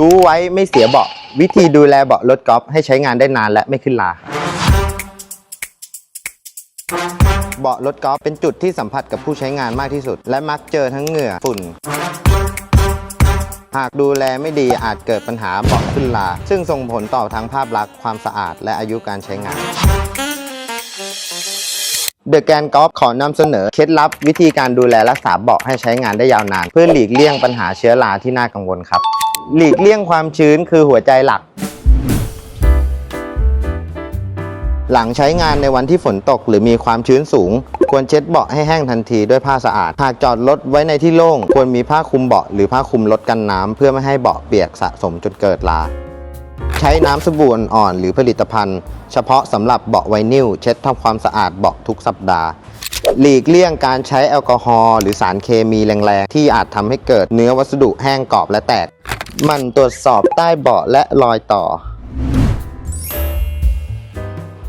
รู้ไว้ไม่เสียเบาะ วิธีดูแลเบาะรถกอล์ฟให้ใช้งานได้นานและไม่ขึ้นลาเบาะรถกอล์ฟเป็นจุดที่สัมผัสกับผู้ใช้งานมากที่สุด และมักเจอทั้งเหงื่อฝุ่น หากดูแลไม่ดีอาจเกิดปัญหาเบาะขึ้นลาซึ่งส่งผลต่อทั้งภาพลักษณ์ความสะอาดและอายุการใช้งานเดอะแกนกอล์ฟขอนำเสนอเคล็ดลับวิธีการดูแลรักษาเบาะให้ใช้งานได้ยาวนาน เพื่อหลีกเลี่ยงปัญหาเชื้อราที่น่ากังวลครับ หลีกเลี่ยงความชื้นคือหัวใจหลัก หลังใช้งานในวันที่ฝนตกหรือมีความชื้นสูง ควรเช็ดเบาะให้แห้งทันทีด้วยผ้าสะอาด หากจอดรถไว้ในที่โล่ง ควรมีผ้าคลุมเบาะหรือผ้าคลุมรถกันน้ำเพื่อไม่ให้เบาะเปียกสะสมจนเกิดราใช้น้ำสบู่อ่อนหรือผลิตภัณฑ์ เฉพาะสำหรับเบาะไวนิลเช็ดทำความสะอาดเบาะทุกสัปดาห์หลีกเลี่ยงการใช้แอลกอฮอล์หรือสารเคมีแรงๆ ที่อาจทำให้เกิดเนื้อวัสดุแห้งกรอบและแตก มันตรวจสอบใต้เบาะและรอยต่อ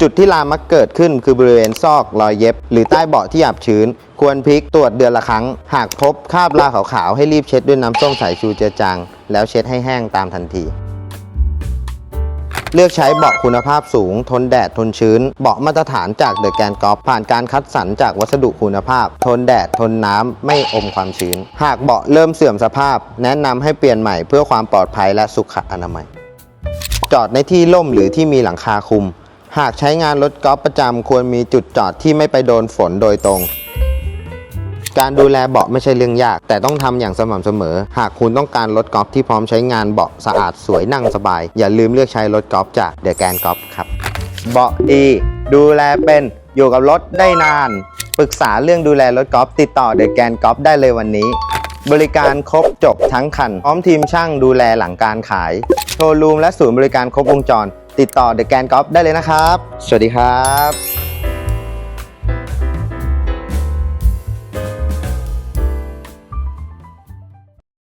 จุดที่ลามักเกิดขึ้นคือบริเวณซอกรอยเย็บ หรือใต้เบาะที่หยาบชื้น ควรพลิกตรวจเดือนละครั้ง หากพบคราบลาขาวๆให้รีบเช็ดด้วยน้ำส้มสายชูเจือจางแล้วเช็ดให้แห้งตามทันที เลือกใช้เบาะคุณภาพสูง ทนแดดทนชื้น เบาะมาตรฐานจากเดอะแกนกอล์ฟผ่านการคัดสรรจากวัสดุคุณภาพ ทนแดดทนน้ำไม่อมความชื้น หากเบาะเริ่มเสื่อมสภาพ แนะนำให้เปลี่ยนใหม่เพื่อความปลอดภัยและสุขอนามัย จอดในที่ร่มหรือที่มีหลังคาคุม หากใช้งานรถกอล์ฟประจำควรมีจุดจอดที่ไม่ไปโดนฝนโดยตรง การดูแลเบาะไม่ใช่เรื่องยาก แต่ต้องทำอย่างสม่ำเสมอ หากคุณต้องการรถกอล์ฟที่พร้อมใช้งานเบาะสะอาดสวยนั่งสบาย อย่าลืมเลือกใช้รถกอล์ฟจากเดอะแกนกอล์ฟครับ เบาะดี ดูแลเป็นอยู่กับรถได้นาน ปรึกษาเรื่องดูแลรถกอล์ฟติดต่อเดอะแกนกอล์ฟได้เลยวันนี้ บริการครบจบทั้งคัน พร้อมทีมช่างดูแลหลังการขาย โชว์รูมและศูนย์บริการครบวงจร ติดต่อเดอะแกนกอล์ฟได้เลยนะครับ สวัสดีครับ